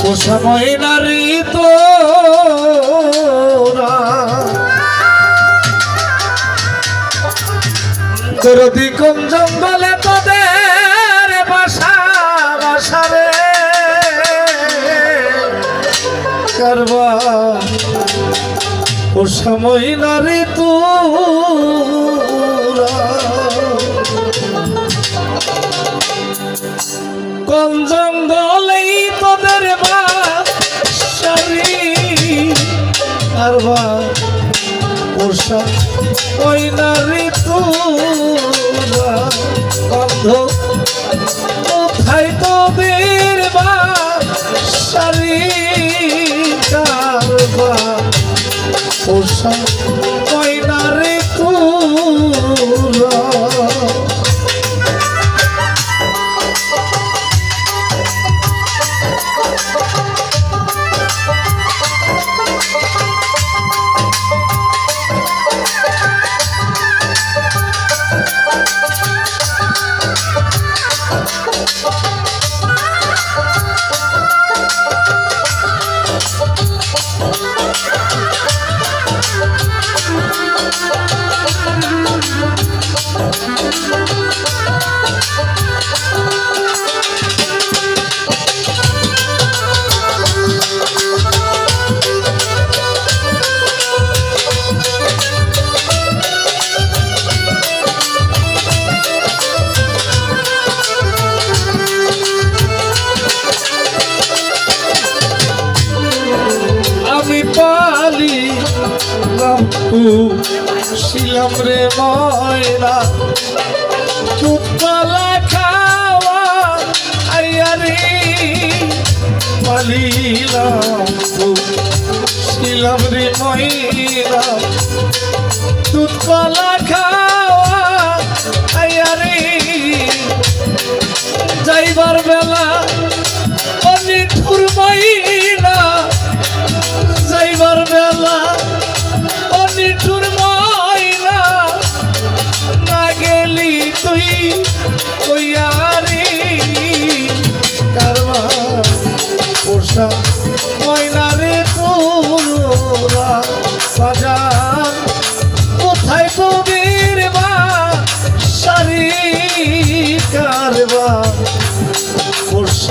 ও সময় নারী তো দরদি কোন জঙ্গলে তোদের বাসা বাসা রে। করবা ও সময় নারী তোরা? আর বা পোষা ওই নারী তোরা বন্ধ কোথায় তোদের বাসারি লাম্পু শিলাম রে ময়না। চুপলা খাওয়া আইয়ারি পালিলাম শিলাম রে ময়না। চুপলা খাওয়া আইয়ারি, যাইবার বেলা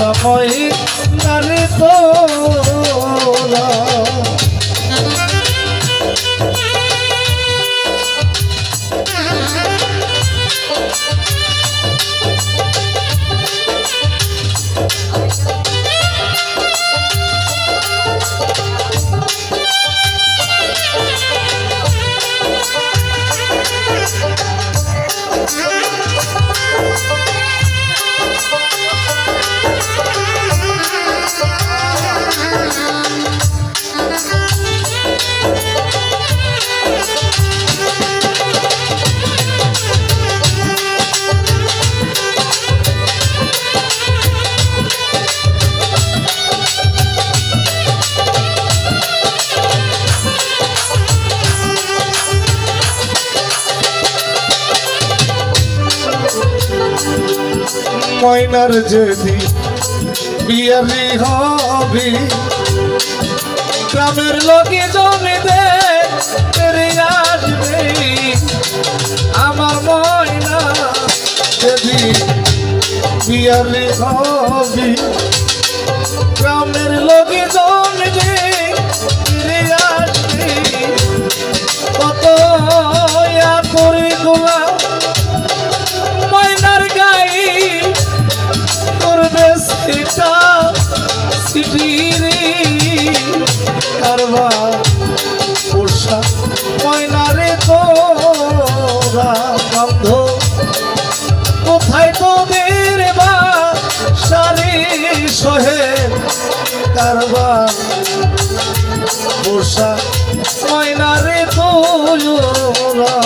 সময় নারে তোরা ময়নার যদি বিয়ারি হবি। গ্রামের লোকে জমি দে তেরে আসবে, আমার ময়না যদি বিয়ারি হবি। সিটিরে কারবা পোষা ময়নারে তোরা বন্ধ। কোথায় তোদের বা সারি সহে কারবা পোষা ময়নারে তোরা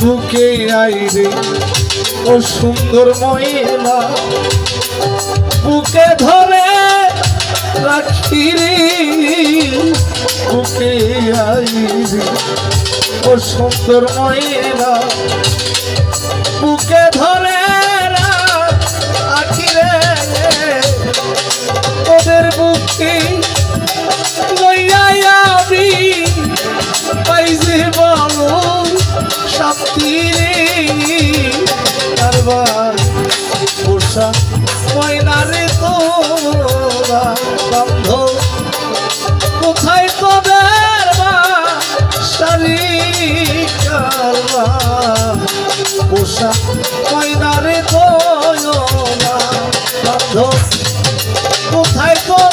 বুকে আইরে ও সুন্দর মহিলা বুকে ধরে রাখি রে বুকে আইরে ও সুন্দর মহিলা বুকে ধরে পোষা ময়নারে তোরা কোথায় তোদের পোষা ময়নারে বন্ধ। কোথায় তোদের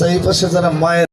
আচ্ছা এই পাশে যারা মায়ের